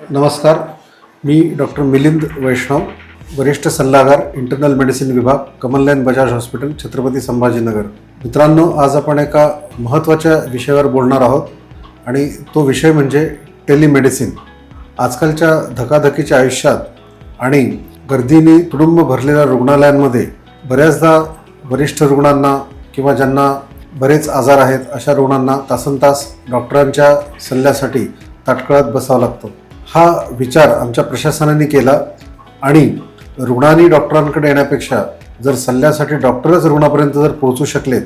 नमस्कार. मी डॉक्टर मिलिंद वैष्णव वरिष्ठ सल्लागार इंटरनल मेडिसिन विभाग कमलनयन बजाज हॉस्पिटल छत्रपती संभाजीनगर. मित्रांनो आज आपण एका महत्त्वाच्या विषयावर बोलणार आहोत आणि तो विषय म्हणजे टेलिमेडिसिन. आजकालच्या धकाधकीच्या आयुष्यात आणि गर्दीने तुडुंब भरलेल्या रुग्णालयांमध्ये बऱ्याचदा वरिष्ठ रुग्णांना किंवा ज्यांना बरेच आजार आहेत अशा रुग्णांना तासन तास डॉक्टरांच्या सल्ल्यासाठी ताटकळत बसावं लागतं. हा विचार आमच्या प्रशासनाने केला आणि रुग्णांनी डॉक्टरांकडे येण्यापेक्षा जर सल्ल्यासाठी डॉक्टरच रुग्णापर्यंत जर पोहोचू शकलेत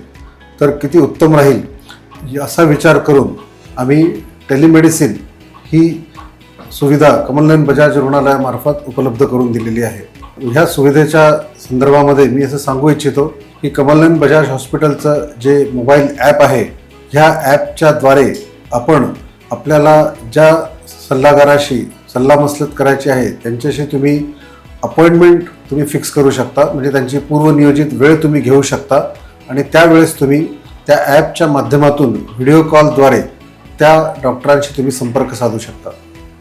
तर किती उत्तम राहील असा विचार करून आम्ही टेलिमेडिसिन ही सुविधा कमलनयन बजाज रुग्णालयामार्फत उपलब्ध करून दिलेली आहे. ह्या सुविधेच्या संदर्भामध्ये मी असं सांगू इच्छितो की कमलनयन बजाज हॉस्पिटलचं जे मोबाईल ॲप आहे ह्या ॲपच्याद्वारे आपण आपल्याला ज्या सल्लागाराशी सल्लामसलत करायची आहे त्यांच्याशी तुम्ही अपॉइंटमेंट तुम्ही फिक्स करू शकता. म्हणजे त्यांची पूर्वनियोजित वेळ तुम्ही घेऊ शकता. आणि त्यावेळेस तुम्ही त्या ॲपच्या माध्यमातून व्हिडिओ कॉलद्वारे त्या डॉक्टरांशी तुम्ही संपर्क साधू शकता.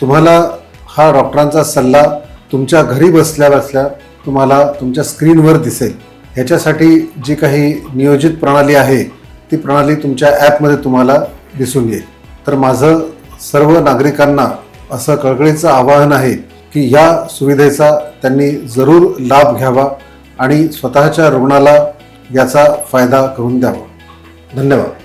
तुम्हाला हा डॉक्टरांचा सल्ला तुमच्या घरी बसल्या बसल्या तुम्हाला तुमच्या स्क्रीनवर दिसेल. ह्याच्यासाठी जी काही नियोजित प्रणाली आहे ती प्रणाली तुमच्या ॲपमध्ये तुम्हाला दिसून येईल. तर माझं सर्व नागरिकांना असं कळकळीचं आवाहन आहे की या सुविधेचा त्यांनी जरूर लाभ घ्यावा आणि स्वतःच्या रुग्णाला याचा फायदा करून द्यावा. धन्यवाद.